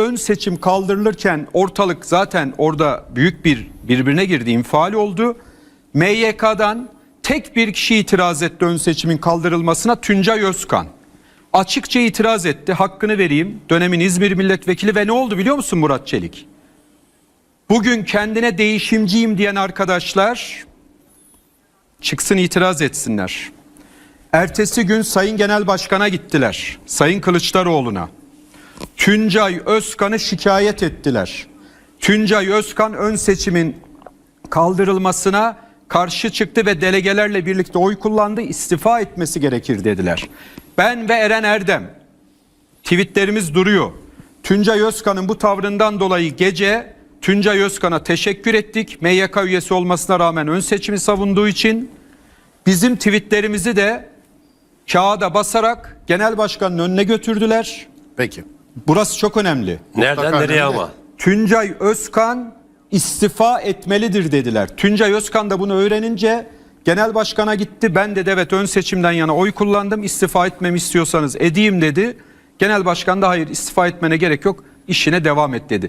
ön seçim kaldırılırken ortalık zaten orada büyük bir birbirine girdi, infial oldu. MYK'dan tek bir kişi itiraz etti ön seçimin kaldırılmasına Tuncay Özkan. Açıkça itiraz etti. Hakkını vereyim. Dönemin İzmir milletvekili ve ne oldu biliyor musun Murat Çelik? Bugün kendine değişimciyim diyen arkadaşlar çıksın itiraz etsinler. Ertesi gün Sayın Genel Başkan'a gittiler. Sayın Kılıçdaroğlu'na. Tuncay Özkan'ı şikayet ettiler. Tuncay Özkan ön seçimin kaldırılmasına karşı çıktı ve delegelerle birlikte oy kullandı. İstifa etmesi gerekir dediler. Ben ve Eren Erdem tweetlerimiz duruyor. Tuncay Özkan'ın bu tavrından dolayı gece Tuncay Özkan'a teşekkür ettik. MYK üyesi olmasına rağmen ön seçimi savunduğu için bizim tweetlerimizi de kağıda basarak genel başkanın önüne götürdüler. Peki. Burası çok önemli. Nereden Mutlaka nereye öyle. ama? Tuncay Özkan istifa etmelidir dediler. Tuncay Özkan da bunu öğrenince genel başkana gitti. Ben de evet ön seçimden yana oy kullandım. İstifa etmemi istiyorsanız edeyim dedi. Genel başkan da hayır istifa etmene gerek yok işine devam et dedi.